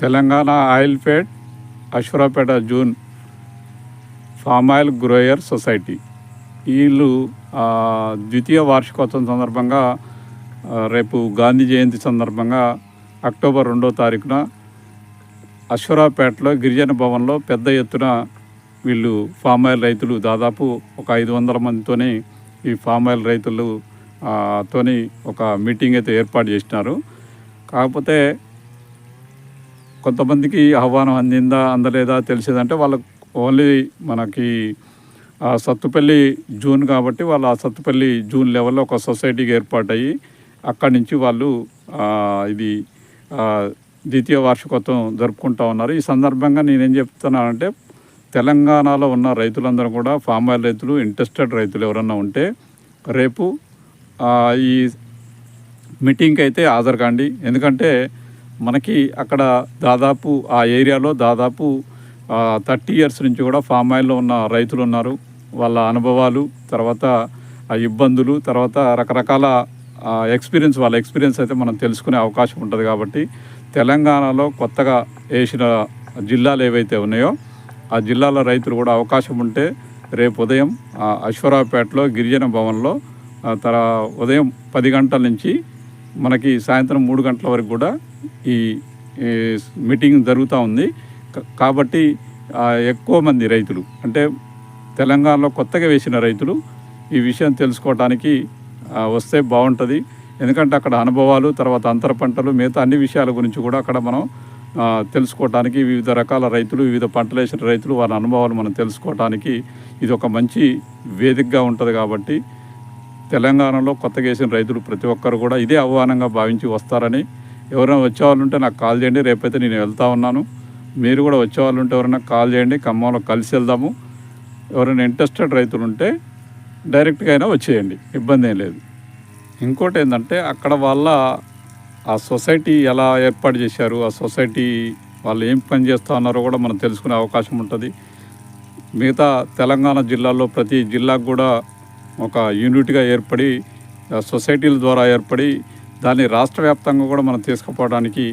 Telangana oil Ashwarapeta June palm oil grower society. వీళ్ళు ద్వితీయ వార్షికోత్సవం సందర్భంగా రేపు గాంధీ జయంతి సందర్భంగా అక్టోబర్ రెండో తారీఖున అశ్వరాపేటలో గిరిజన భవన్లో పెద్ద ఎత్తున వీళ్ళు ఫామ్ ఆయిల్ రైతులు దాదాపు ఒక ఐదు వందల మందితోని ఈ ఫామ్ ఆయిల్ రైతులు తోని ఒక మీటింగ్ అయితే ఏర్పాటు చేసినారు. కాకపోతే కొంతమందికి ఆహ్వానం అందిందా అందలేదా తెలిసేదంటే వాళ్ళకు ఓన్లీ మనకి ఆ సత్తుపల్లి జూన్ కాబట్టి వాళ్ళు ఆ సత్తుపల్లి జూన్ లెవెల్లో ఒక సొసైటీకి ఏర్పాటయ్యి అక్కడి నుంచి వాళ్ళు ఇది ద్వితీయ వార్షికోత్సవం జరుపుకుంటా ఉన్నారు. ఈ సందర్భంగా నేనేం చెప్తున్నానంటే తెలంగాణలో ఉన్న రైతులందరూ కూడా ఫామ్ ఆయిల్ రైతులు ఇంట్రెస్టెడ్ రైతులు ఎవరన్నా ఉంటే రేపు ఈ మీటింగ్కి అయితే హాజరు కాండి. ఎందుకంటే మనకి అక్కడ దాదాపు ఆ ఏరియాలో దాదాపు థర్టీ ఇయర్స్ నుంచి కూడా ఫామ్ ఆయిల్లో ఉన్న రైతులు ఉన్నారు. వాళ్ళ అనుభవాలు తర్వాత ఆ ఇబ్బందులు తర్వాత రకరకాల ఎక్స్పీరియన్స్ వాళ్ళ ఎక్స్పీరియన్స్ అయితే మనం తెలుసుకునే అవకాశం ఉంటుంది కాబట్టి తెలంగాణలో కొత్తగా వేసిన జిల్లాలు ఏవైతే ఉన్నాయో ఆ జిల్లాల రైతులు కూడా అవకాశం ఉంటే రేపు ఉదయం ఆ, అశ్వరావుపేటలో గిరిజన భవన్లో తర ఉదయం పది గంటల నుంచి మనకి సాయంత్రం మూడు గంటల వరకు కూడా ఈ మీటింగ్ జరుగుతూ ఉంది. కాబట్టి ఎక్కువ మంది రైతులు అంటే తెలంగాణలో కొత్తగా వేసిన రైతులు ఈ విషయం తెలుసుకోవడానికి వస్తే బాగుంటుంది. ఎందుకంటే అక్కడ అనుభవాలు తర్వాత అంతర పంటలు మిగతా అన్ని విషయాల గురించి కూడా అక్కడ మనం తెలుసుకోవటానికి వివిధ రకాల రైతులు వివిధ పంటలు వేసిన రైతులు వారి అనుభవాలు మనం తెలుసుకోవటానికి ఇది ఒక మంచి వేదికగా ఉంటుంది కాబట్టి తెలంగాణలో కొత్తగా వేసిన రైతులు ప్రతి ఒక్కరు కూడా ఇదే ఆహ్వానంగా భావించి వస్తారని ఎవరైనా వచ్చేవాళ్ళు ఉంటే నాకు కాల్ చేయండి. రేపైతే నేను వెళ్తా ఉన్నాను. మీరు కూడా వచ్చేవాళ్ళు ఉంటే ఎవరైనా కాల్ చేయండి. ఖమ్మంలో కలిసి వెళ్దాము. ఎవరైనా ఇంట్రెస్టెడ్ రైతులు ఉంటే డైరెక్ట్గా అయినా వచ్చేయండి. ఇబ్బంది ఏం లేదు. ఇంకోటి ఏంటంటే అక్కడ వాళ్ళ ఆ సొసైటీ ఎలా ఏర్పాటు చేశారు ఆ సొసైటీ వాళ్ళు ఏం పని చేస్తూ ఉన్నారో కూడా మనం తెలుసుకునే అవకాశం ఉంటుంది. మిగతా తెలంగాణ జిల్లాల్లో ప్రతి జిల్లాకు కూడా ఒక యూనిట్గా ఏర్పడి ఆ సొసైటీల ద్వారా ఏర్పడి దాన్ని రాష్ట్ర వ్యాప్తంగా కూడా మనం తీసుకుపోవడానికి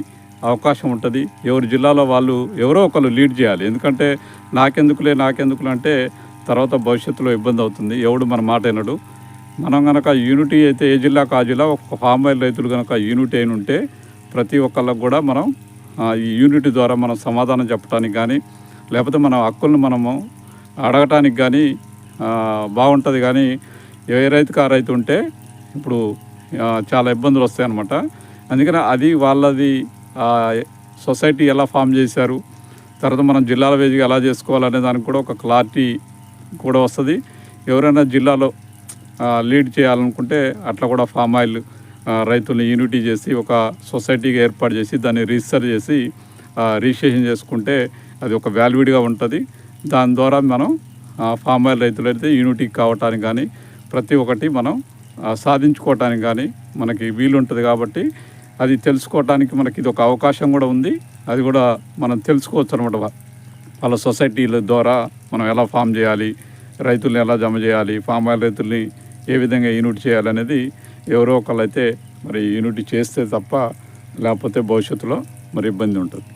అవకాశం ఉంటుంది. ఎవరి జిల్లాలో వాళ్ళు ఎవరో ఒకరు లీడ్ చేయాలి. ఎందుకంటే నాకెందుకులే నాకెందుకులు అంటే తర్వాత భవిష్యత్తులో ఇబ్బంది అవుతుంది. ఎవడు మన మాట వినడు. మనం కనుక యూనిటీ అయితే ఏ జిల్లాకు ఆ జిల్లా ఒక ఫామ్ ఆయిల్ రైతులు కనుక యూనిటీ అయిన ఉంటే ప్రతి ఒక్కళ్ళకు కూడా మనం ఈ యూనిటీ ద్వారా మనం సమాధానం చెప్పడానికి కానీ లేకపోతే మన హక్కులను మనము అడగటానికి కానీ బాగుంటుంది. కానీ ఏ రైతుకు ఆ రైతు ఉంటే ఇప్పుడు చాలా ఇబ్బందులు వస్తాయి అన్నమాట. అందుకని అది వాళ్ళది సొసైటీ ఎలా ఫామ్ చేశారు తర్వాత మనం జిల్లాల వేదిక ఎలా చేసుకోవాలనే దానికి కూడా ఒక క్లారిటీ కూడా వస్తుంది. ఎవరైనా జిల్లాలో లీడ్ చేయాలనుకుంటే అట్లా కూడా ఫామ్ ఆయిల్ రైతుల్ని యూనిటీ చేసి ఒక సొసైటీగా ఏర్పాటు చేసి దాన్ని రిజిస్టర్ చేసి రిజిస్ట్రేషన్ చేసుకుంటే అది ఒక వాల్యూడ్గా ఉంటుంది. దాని ద్వారా మనం ఆ, ఫామ్ ఆయిల్ రైతులు అయితే యూనిటీ కావటానికి కానీ ప్రతి ఒక్కటి మనం సాధించుకోవటానికి కానీ మనకి వీలుంటుంది కాబట్టి అది తెలుసుకోవటానికి మనకి ఇది ఒక అవకాశం కూడా ఉంది. అది కూడా మనం తెలుసుకోవచ్చు అనమాట వాళ్ళ సొసైటీల ద్వారా మనం ఎలా ఫామ్ చేయాలి రైతుల్ని ఎలా జమ చేయాలి ఫామ్ ఆయిల్ రైతుల్ని ఏ విధంగా యూనిట్ చేయాలనేది ఎవరో ఒకళ్ళు అయితే మరి యూనిట్ చేస్తే తప్ప లేకపోతే భవిష్యత్తులో మరి ఇబ్బంది ఉంటుంది.